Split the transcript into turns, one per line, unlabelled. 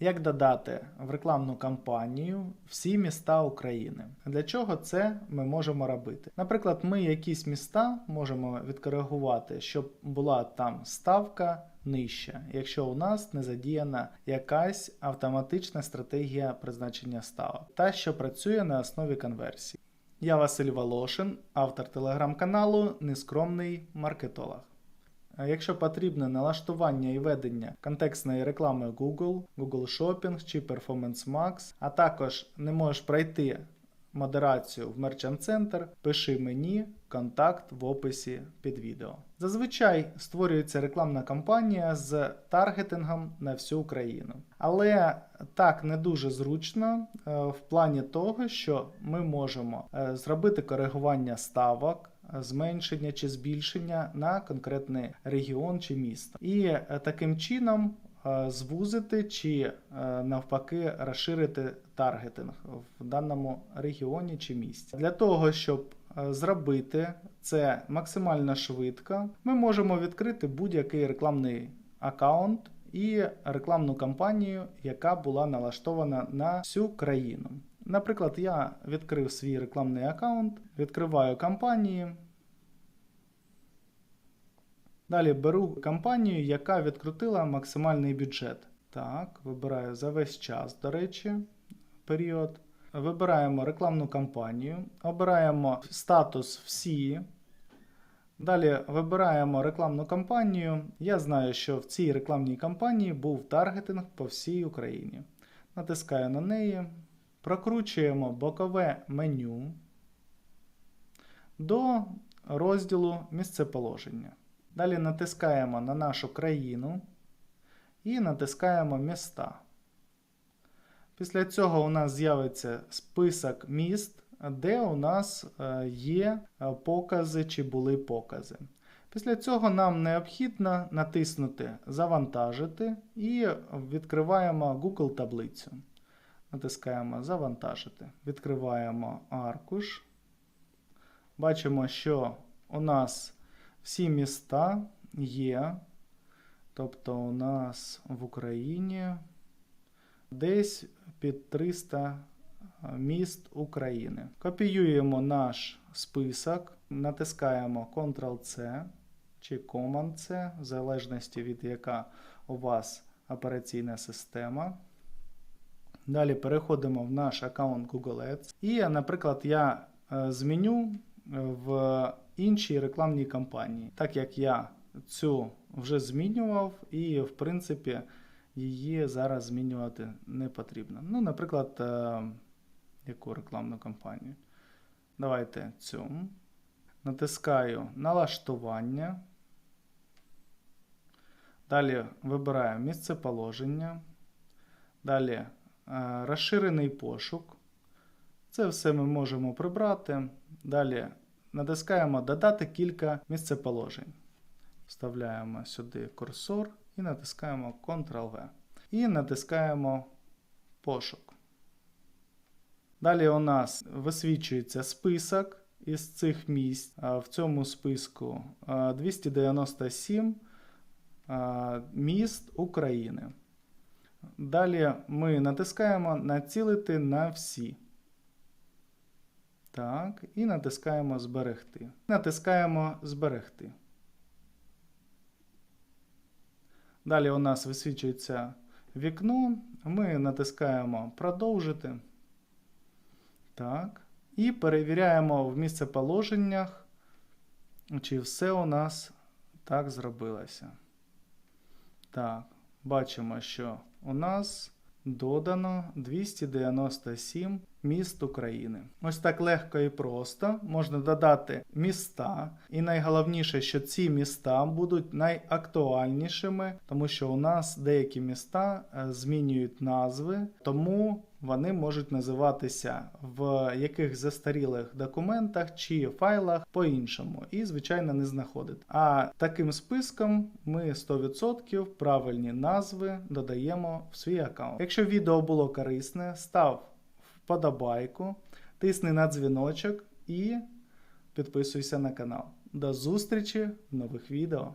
Як додати в рекламну кампанію всі міста України? Для чого це ми можемо робити? Наприклад, ми якісь міста можемо відкоригувати, щоб була там ставка нижча, якщо у нас не задіяна якась автоматична стратегія призначення ставок, та що працює на основі конверсії. Я Василь Волошин, автор телеграм-каналу Нескромний маркетолог. Якщо потрібне налаштування і ведення контекстної реклами Google, Google Shopping чи Performance Max, а також не можеш пройти модерацію в Merchant Center, пиши мені контакт в описі під відео. Зазвичай створюється рекламна кампанія з таргетингом на всю Україну. Але так не дуже зручно е, в плані того, що ми можемо е, зробити коригування ставок зменшення чи збільшення на конкретний регіон чи місто. І е, таким чином е, звузити чи е, навпаки розширити таргетинг в даному регіоні чи місті. Для того, щоб зробити це максимально швидко, ми можемо відкрити будь-який рекламний аккаунт і рекламну кампанію, яка була налаштована на всю країну. Наприклад, я відкрив свій рекламний аккаунт, відкриваю кампанії. Далі беру кампанію, яка відкрутила максимальний бюджет. Так, вибираю за весь час, до речі, період. Вибираємо рекламну кампанію, обираємо статус всі. Далі вибираємо рекламну кампанію. Я знаю, що в цій рекламній кампанії був таргетинг по всій Україні. Натискаю на неї, прокручуємо бокове меню до розділу місцеположення. Далі натискаємо на нашу країну і натискаємо міста. Після цього у нас з'явиться список міст, де у нас е, є е, покази чи були покази. Після цього нам необхідно натиснути Завантажити і відкриваємо Google таблицю. Натискаємо Завантажити. Відкриваємо аркуш. Бачимо, що у нас всі міста є. Тобто у нас в Україні десь під 300 міст України. Копіюємо наш список, натискаємо Ctrl-C чи Command-C, в залежності від яка у вас операційна система. Далі переходимо в наш аккаунт Google Ads. І, наприклад, я е, зміню в іншій рекламній кампанії, так як я цю вже змінював, і, в принципі, її зараз змінювати не потрібно. Ну, наприклад, е, яку рекламну кампанію? Давайте цю. Натискаю налаштування. Далі вибираю місце положення. Далі е, розширений пошук. Це все ми можемо прибрати. Далі натискаємо Додати кілька місцеположень. Вставляємо сюди курсор і натискаємо Ctrl-V. І натискаємо пошук. Далі у нас висвічується список із цих місць. В цьому списку 297 міст України. Далі ми натискаємо Націлити на всі. Так, і натискаємо Зберегти. Натискаємо Зберегти. Далі у нас висвічується вікно. Ми натискаємо Продовжити. Так. І перевіряємо в місцеположеннях, чи все у нас так зробилося. Так, бачимо, що у нас додано 297 міст України. Ось так легко і просто можна додати міста. І найголовніше, що ці міста будуть найактуальнішими, тому що у нас деякі міста е, змінюють назви, тому вони можуть називатися в яких застарілих документах чи файлах по-іншому, і, звичайно, не знаходити. А таким списком ми 100% правильні назви додаємо в свій аккаунт. Якщо відео було корисне, став вподобайку, тисни на дзвіночок і підписуйся на канал. До зустрічі в нових відео!